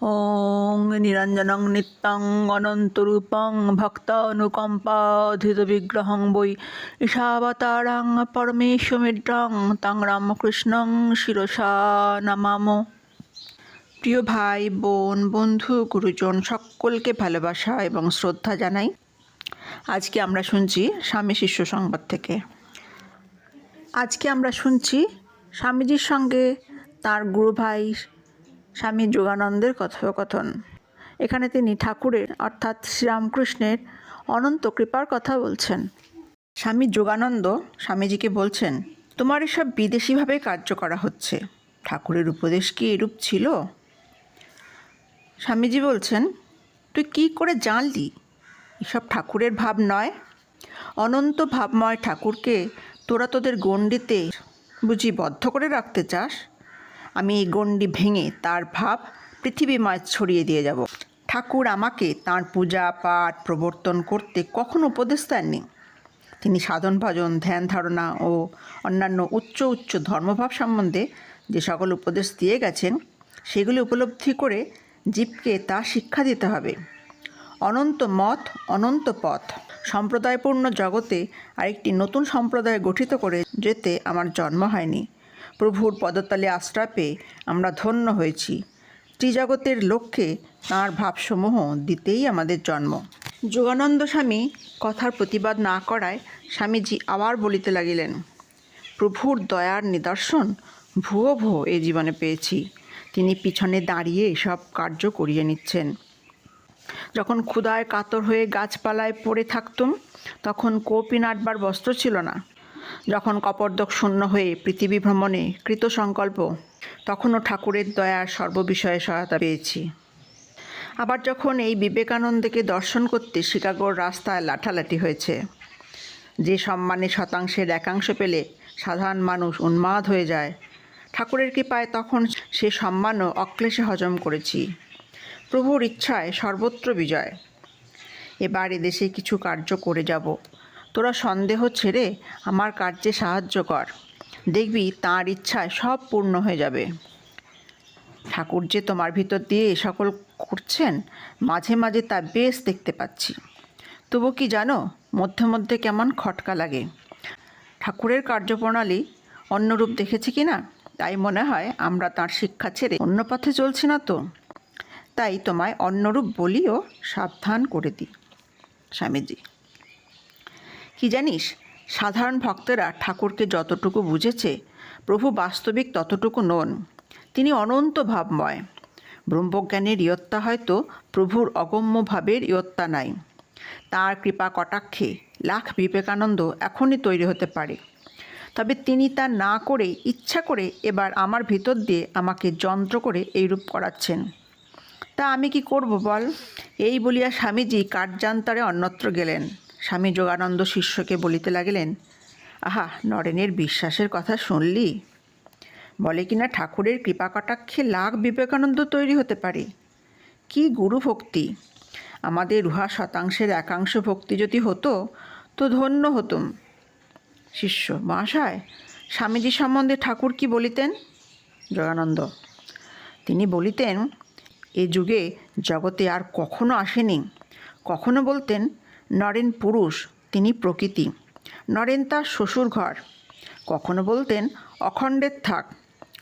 ওং নিরঞ্জনং নিত্যং অনন্তরূপং ভক্তানুকম্পাধিত বিগ্রহং বৈ ঈশাবতারাং পরমেশ্বমিদ্রং তং রামকৃষ্ণং শিরসা নমাম প্রিয় ভাই বোন, বন্ধু, গুরুজন, সকলকে ভালোবাসা এবং শ্রদ্ধা জানাই। আজকে আমরা শুনছি স্বামী শিষ্য সংবাদ থেকে। আজকে আমরা শুনছি স্বামীজির সঙ্গে তার গুরু ভাই স্বামী যোগানন্দের কথোপকথন। এখানে তিনি ঠাকুরের, অর্থাৎ শ্রীরামকৃষ্ণের, অনন্ত কৃপার কথা বলছেন। স্বামী যোগানন্দ স্বামীজিকে বলছেন, তোমার এসব বিদেশিভাবে কার্য করা হচ্ছে। ঠাকুরের উপদেশ কি এরূপ ছিল? স্বামীজি বলছেন, তুই কি করে জানলি? এসব ঠাকুরের ভাব নয়। অনন্ত ভাবময় ঠাকুরকে তোরা তোদের গণ্ডিতে বুঝি বদ্ধ করে রাখতে চাস? আমি এই গণ্ডি ভেঙে তার ভাব পৃথিবীময় ছড়িয়ে দিয়ে যাব। ঠাকুর আমাকে তার পূজা, পাঠ, প্রবর্তন করতে কখনো উপদেশ দেননি। তিনি সাধন, ভজন, ধ্যান ধারণা ও অন্যান্য উচ্চ উচ্চ ধর্মভাব সম্বন্ধে যে সকল উপদেশ দিয়ে গেছেন, সেগুলি উপলব্ধি করে জীবকে তা শিক্ষা দিতে হবে। অনন্ত মত, অনন্ত পথ, সম্প্রদায়পূর্ণ জগতে আরেকটি নতুন সম্প্রদায় গঠিত করে যেতে আমার জন্ম হয়নি। প্রভুর পদতলে আশ্রয় পেয়ে আমরা ধন্য হয়েছি। ত্রিজগতের লক্ষ্যে তাঁর ভাবসমূহ দিতেই আমাদের জন্ম। যোগানন্দ স্বামী কথার প্রতিবাদ না করায় স্বামীজি আবার বলিতে লাগিলেন, প্রভুর দয়ার নিদর্শন ভুয়ো ভুয়ো এ জীবনে পেয়েছি। তিনি পিছনে দাঁড়িয়ে সব কার্য করিয়ে নিচ্ছেন। যখন ক্ষুদায় কাতর হয়ে গাছপালায় পড়ে থাকতুম, তখন কোপি নাটবার বস্ত্র ছিল না। যখন কপর্দক শূন্য হয়ে পৃথিবী ভ্রমণে কৃত সংকল্প, তখনও ঠাকুরের দয়ার সর্ববিষয়ে সহায়তা পেয়েছি। আবার যখন এই বিবেকানন্দকে দর্শন করতে শিকাগোর রাস্তায় লাঠালাঠি হয়েছে, যে সম্মানে শতাংশের একাংশ পেলে সাধারণ মানুষ উন্মাদ হয়ে যায়, ঠাকুরের কৃপায় তখন সে সম্মানও অক্লেশে হজম করেছি। প্রভুর ইচ্ছায় সর্বত্র বিজয়। এবার এদেশে কিছু কার্য করে যাব। তোরা সন্দেহ ছেড়ে আমার কার্যে সাহায্য কর। দেখবি তাঁর ইচ্ছায় সব পূর্ণ হয়ে যাবে। ঠাকুর যে তোমার ভিতর দিয়ে এ সকল করছেন, মাঝে মাঝে তা বেশ দেখতে পাচ্ছি। তবু কি জানো, মধ্যে মধ্যে কেমন খটকা লাগে। ঠাকুরের কার্যপ্রণালী অন্যরূপ দেখেছি কি না? তাই মনে হয় আমরা তার শিক্ষা ছেড়ে অন্য পথে চলছি না তো। তাই তোমায় অন্যরূপ বলিও সাবধান করে দিই। স্বামীজি। কি জানিস? সাধারণ ভক্তেরা ঠাকুরকে যতটুকু বুঝেছে, প্রভু বাস্তবিক ততটুকু নন। তিনি অনন্ত ভাবময়। ব্রহ্মজ্ঞানের ইয়ত্তা হয়তো প্রভুর অগম্য ভাবের ইয়ত্তা নাই। তার কৃপা কটাক্ষে লাখ বিবেকানন্দ এখনই তৈরি হতে পারে। তবে তিনি তা না করে ইচ্ছা করে এবার আমার ভিতর দিয়ে আমাকে যন্ত্র করে এইরূপ করাচ্ছেন। তা আমি কি করব বল? এই বলিয়া স্বামীজি কার্যান্তরে অন্যত্র গেলেন। স্বামী যোগানন্দ শিষ্যকে বলিতে লাগিলেন, আহা, নরেনের বিশ্বাসের কথা শুনলি? বলে কিনা ঠাকুরের কৃপা কটাক্ষে লাখ বিবেকানন্দ তৈরি হতে পারে? কি গুরু ভক্তি? আমাদের উহা শতাংশের একাংশ ভক্তি যদি হতো, তো ধন্য হতুম। শিষ্য, মহাশয়, স্বামীজি সম্বন্ধে ঠাকুর কি বলিতেন? যোগানন্দ, তিনি বলিতেন, এ যুগে জগতে আর কখনো আসেনি। কখনো বলতেন নরেন পুরুষ, তিনি প্রকৃতি। নরেন তার শ্বশুর ঘর। কখনো বলতেন, অখণ্ডের থাক।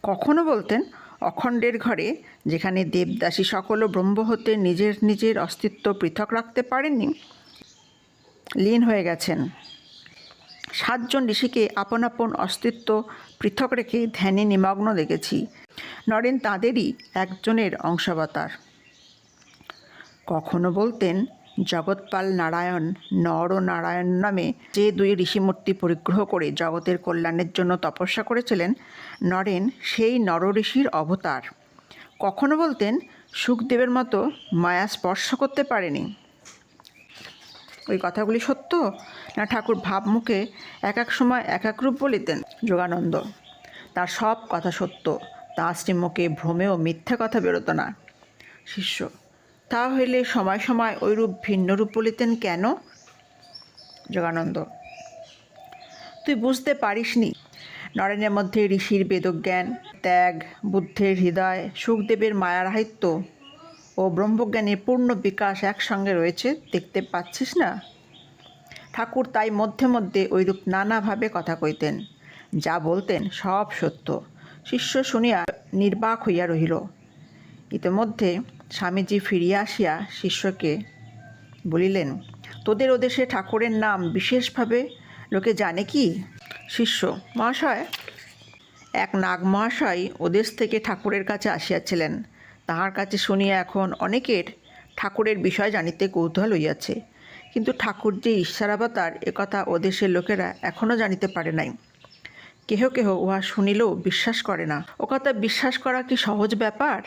কখনো বলতেন, অখণ্ডের ঘরে, যেখানে দেবদাসী সকল ব্রহ্ম হতে নিজের নিজের অস্তিত্ব পৃথক রাখতে পারেননি। লীন হয়ে গেছেন। সাতজন ঋষিকে আপন আপন অস্তিত্ব পৃথক রেখে ধ্যানে নিমগ্ন দেখেছি। নরেন তাঁদেরই একজনের অংশাবতার। কখনো বলতেন জগৎপাল নারায়ণ, নর নারায়ণ নামে যে দুই ঋষিমূর্তি পরিগ্রহ করে জগতের কল্যাণের জন্য তপস্যা করেছিলেন, নরেন সেই নর ঋষির অবতার। কখনো বলতেন, সুখদেবের মতো মায়া স্পর্শ করতে পারেনি। ওই কথাগুলি সত্য? না ঠাকুর ভাবমুখে এক এক সময় এক এক রূপ বলিতেন যোগানন্দ? তার সব কথা সত্য। তাঁর শ্রীমুখে ভ্রমেও মিথ্যা কথা বেরোতো না। শিষ্য তা হইলে সময় সময় ওই রূপ ভিন্ন রূপ বলিতেন কেন? যোগানন্দ তুই বুঝতে পারিসনি। নরেনের মধ্যে ঋষির বেদজ্ঞান, ত্যাগ, বুদ্ধের হৃদয়, সুখদেবের মায়ারাহিত্য ও ব্রহ্মজ্ঞানের পূর্ণ বিকাশ একসঙ্গে রয়েছে, দেখতে পাচ্ছিস না? ঠাকুর তাই মধ্যে মধ্যে ওইরূপ নানাভাবে কথা কইতেন। যা বলতেন সব সত্য। শিষ্য শুনিয়া নির্বাক হইয়া রহিল। ইতিমধ্যে স্বামীজি ফিরিয়া আসিয়া শিষ্যকে বলিলেন, তোদের ওদেশে ঠাকুরের নাম বিশেষভাবে লোকে জানে কি? শিষ্য, মহাশয়? এক নাগ মহাশয় ওদেশ থেকে ঠাকুরের কাছে আসিয়াছিলেন। তাহার কাছে শুনিয়া এখন অনেকের ঠাকুরের বিষয় জানিতে কৌতূহল হইয়াছে। কিন্তু ঠাকুর যে ঈশ্বরাবতার একথা ওদেশের লোকেরা এখনও জানিতে পারে নাই। কেহ কেহ উহা শুনিলেও বিশ্বাস করে না। ও কথা বিশ্বাস করা কি সহজ ব্যাপার?